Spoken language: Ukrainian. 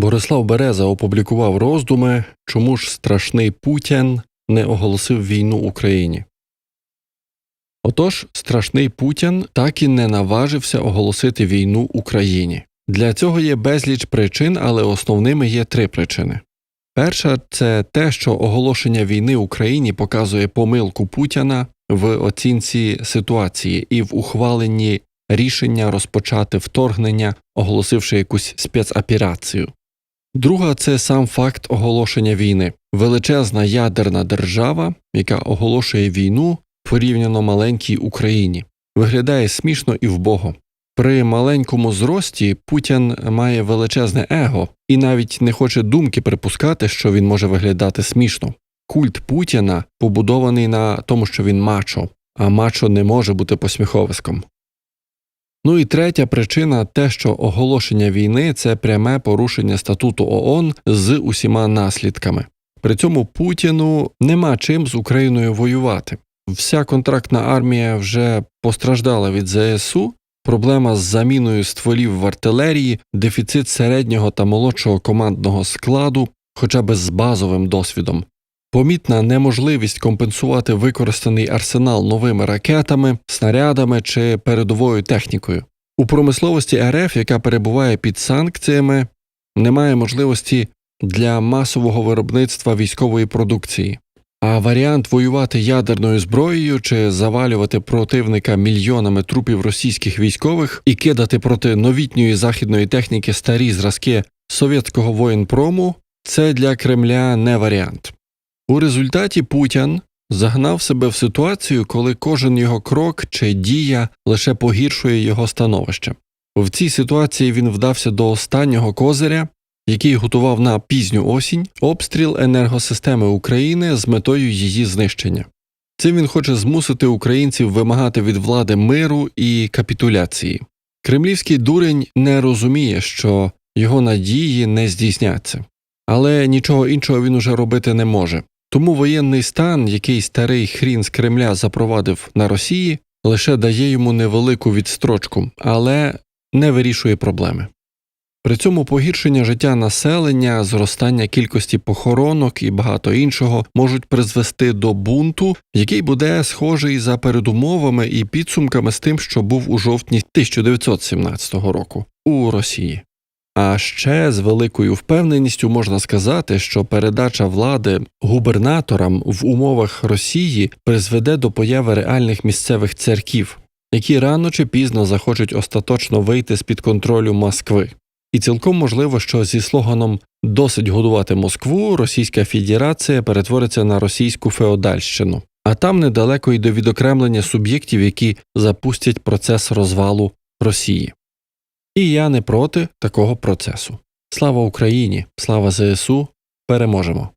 Борислав Береза опублікував роздуми, чому ж страшний Путін не оголосив війну Україні. Отож, страшний Путін так і не наважився оголосити війну Україні. Для цього є безліч причин, але основними є три причини. Перша це те, що оголошення війни Україні показує помилку Путіна в оцінці ситуації і в ухваленні рішення розпочати вторгнення, оголосивши якусь спецоперацію. Друга це сам факт оголошення війни. Величезна ядерна держава, яка оголошує війну порівняно маленькій Україні, виглядає смішно і вбого. При маленькому зрості Путін має величезне его і навіть не хоче думки припускати, що він може виглядати смішно. Культ Путіна побудований на тому, що він мачо, а мачо не може бути посміховиськом. Ну і третя причина те, що оголошення війни це пряме порушення статуту ООН з усіма наслідками. При цьому Путіну нема чим з Україною воювати. Вся контрактна армія вже постраждала від ЗСУ. Проблема з заміною стволів в артилерії, дефіцит середнього та молодшого командного складу, хоча б з базовим досвідом, помітна неможливість компенсувати використаний арсенал новими ракетами, снарядами чи передовою технікою. У промисловості РФ, яка перебуває під санкціями, немає можливості для масового виробництва військової продукції. А варіант воювати ядерною зброєю чи завалювати противника мільйонами трупів російських військових і кидати проти новітньої західної техніки старі зразки совєтського воєнпрому це для Кремля не варіант. У результаті Путін загнав себе в ситуацію, коли кожен його крок чи дія лише погіршує його становище. В цій ситуації він вдався до останнього козиря, який готував на пізню осінь обстріл енергосистеми України з метою її знищення. Цим він хоче змусити українців вимагати від влади миру і капітуляції. Кремлівський дурень не розуміє, що його надії не здійсняться, але нічого іншого він уже робити не може. Тому воєнний стан, який старий хрін з Кремля запровадив на Росії, лише дає йому невелику відстрочку, але не вирішує проблеми. При цьому погіршення життя населення, зростання кількості похоронок і багато іншого можуть призвести до бунту, який буде схожий за передумовами і підсумками з тим, що був у жовтні 1917 року у Росії. А ще з великою впевненістю можна сказати, що передача влади губернаторам в умовах Росії призведе до появи реальних місцевих церків, які рано чи пізно захочуть остаточно вийти з під контролю Москви. І цілком можливо, що зі слоганом досить годувати Москву Російська Федерація перетвориться на російську феодальщину, а там недалеко й до відокремлення суб'єктів, які запустять процес розвалу Росії. І я не проти такого процесу. Слава Україні, слава ЗСУ, переможемо!